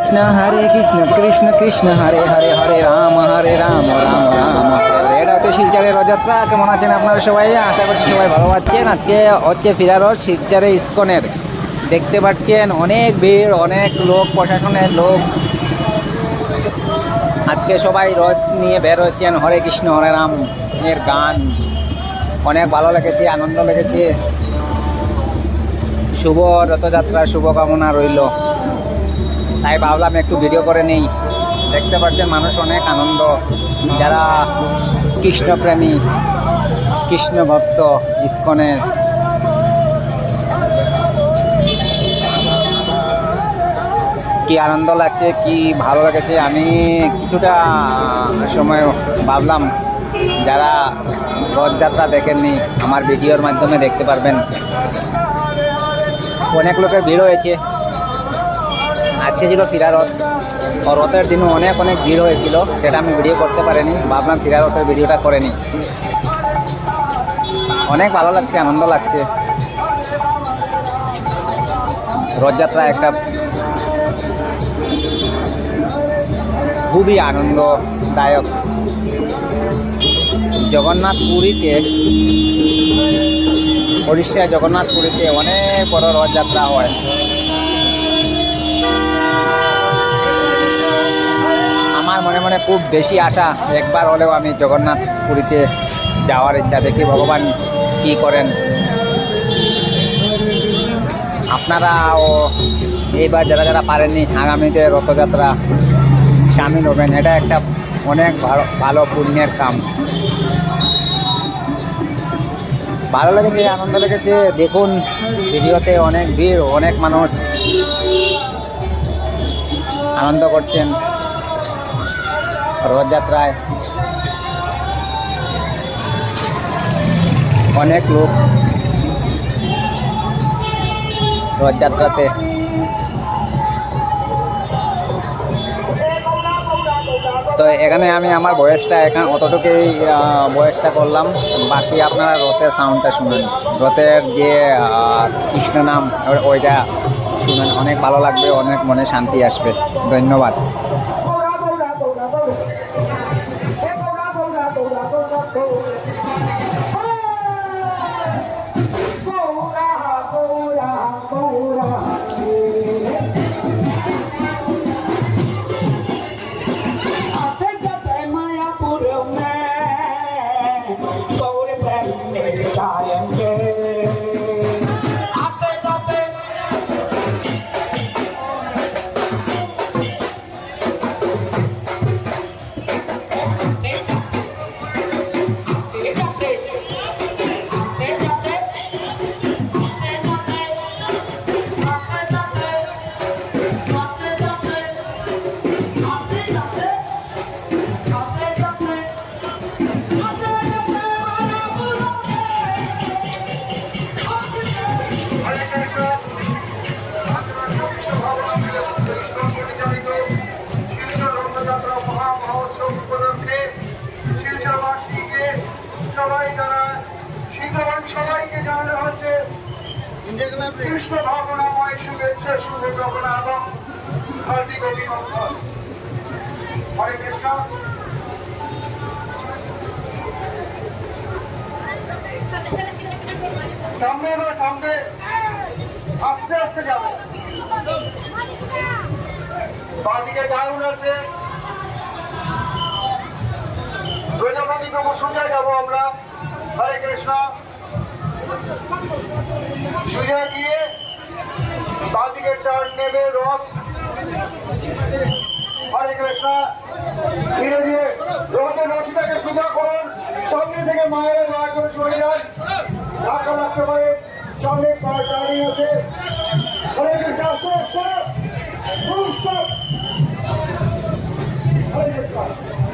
কৃষ্ণ, হরে কৃষ্ণ কৃষ্ণ কৃষ্ণ, হরে হরে হরে রাম হরে রাম রাম রাম। এটা শিলচরের রথযাত্রা কেমন আছেন আপনারা সবাই? আশা করছি সবাই ভালো আছেন। আজকে হচ্ছে ফিরারস শিলচরে ইস্কনের। দেখতে পাচ্ছেন অনেক ভিড়, অনেক লোক, প্রশাসনের লোক। আজকে সবাই রথ নিয়ে বের হচ্ছেন। হরে কৃষ্ণ, হরে রাম এর গান। অনেক ভালো লেগেছে, আনন্দ লেগেছে। শুভ রথযাত্রার শুভকামনা রইল। তাই ভাবলাম একটু ভিডিও করে নেই। দেখতে পাচ্ছেন মানুষ অনেক আনন্দ। যারা কৃষ্ণপ্রেমী কৃষ্ণ ভক্ত ইস্কনের। কি আনন্দ লাগছে, কি ভালো লাগছে, আমি কিছুটা সময় ভাবলাম, যারা রথযাত্রা দেখেননি, আমার ভিডিওর মাধ্যমে দেখতে পারবেন। অনেক লোকের ভিড় হয়েছে। আজকে ছিল ফিরা রথ। ও রথের দিনও অনেক অনেক ভিড় হয়েছিল, সেটা আমি ভিডিও করতে পারিনি। ভাবলাম রথের ভিডিওটা করে নিই। অনেক ভালো লাগছে, আনন্দ লাগছে। রথযাত্রা একটা খুবই আনন্দদায়ক। জগন্নাথ পুরীতে উড়িষ্যা জগন্নাথ পুরীতে অনেক বড় রথযাত্রা হয়। আমার মনে মনে খুব বেশি আশা একবার হলেও আমি জগন্নাথ পুরীতে যাওয়ার ইচ্ছা দেখি। ভগবান কি করেন? আপনারাও এইবার যারা যারা পারেননি, আগামীতে রথযাত্রা সামিল হবেন। এটা একটা অনেক ভালো ভালো পুণ্যের কাম। ভালো লেগেছে, আনন্দ লেগেছে। দেখুন, ভিডিওতে অনেক ভিড়, অনেক মানুষ আনন্দ করছেন। রথযাত্রায় অনেক লোক রথযাত্রাতে তো এখানে আমি আমার বয়সটা এখানে অতটুকুই বয়সটা করলাম। বাকি আপনারা রথের সাউন্ডটা শুনেন। রথের যে কৃষ্ণ নাম, ওইটা শুনেন। অনেক ভালো লাগবে, অনেক মনে শান্তি আসবে। ধন্যবাদ। Oh, কৃষ্ণ ভাবনাময় শুভেচ্ছা এবং হরে কৃষ্ণ। সামনে এবার সামনে। আস্তে আস্তে যাবে। বাদিকে ডাউন আছে। প্রজাপতি প্রভু সোজা যাব আমরা। হরে কৃষ্ণ। সোজা গিয়ে বাঁদিকে টার্ন নেবে রথ হরে কৃষ্ণ। ধীরে ধীরে রথের রশিটাকে সোজা করুন। সামনে থেকে মায়ের দয়া করে চলে যান। ধাক্কা লাগতে পারে। সামনে পা দাঁড়িয়ে আছে। হরে কৃষ্ণ, আস্তে আস্তে। হরে কৃষ্ণ।